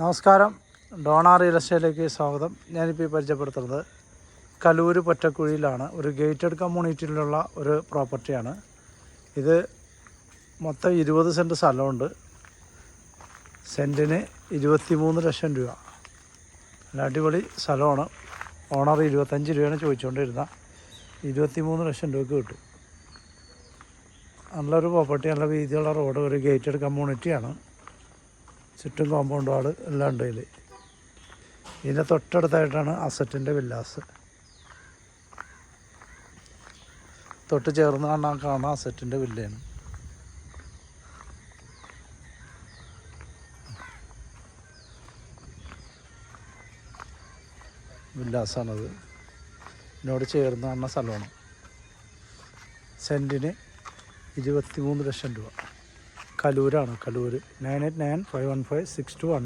നമസ്കാരം. Donna real സ്വാഗതം. ഞാനിപ്പോൾ പരിചയപ്പെടുത്തുന്നത് കലൂര് പൊറ്റക്കുഴിയിലാണ്. ഒരു ഗേറ്റഡ് കമ്മ്യൂണിറ്റിയിലുള്ള ഒരു പ്രോപ്പർട്ടിയാണ്. ഇത് മൊത്തം ഇരുപത് സെന്റ് സ്ഥലമുണ്ട്. സെന്റിന് ഇരുപത്തി മൂന്ന് ലക്ഷം രൂപ. നല്ല അടിപൊളി സ്ഥലമാണ്. ഓണർ ഇരുപത്തഞ്ച് രൂപയാണ് ചോദിച്ചുകൊണ്ടിരുന്ന ഇരുപത്തി മൂന്ന് ലക്ഷം രൂപയ്ക്ക് കിട്ടും. നല്ലൊരു പ്രോപ്പർട്ടി നല്ല വീതിയുള്ള റോഡ് ഒരു ഗേറ്റഡ് കമ്മ്യൂണിറ്റിയാണ്. ചുറ്റും കോമ്പൗണ്ട് വാൾ എല്ലാം ഉണ്ട് ഇതിൽ ഇതിന്റെ തൊട്ടടുത്തായിട്ടാണ് അസറ്റിന്റെ വില്ലാസ് തൊട്ട് ചേർന്ന് കാണാൻ കാണാൻ അസറ്റിന്റെ വില്ലയാണ്. വില്ലാസാണത് ഇതിനോട് ചേർന്ന് കാണുന്ന സ്ഥലമാണ്. സെന്റിന് ഇരുപത്തി മൂന്ന് ലക്ഷം രൂപ. കലൂരാണ് Kaloor nine eight nine five one five six two one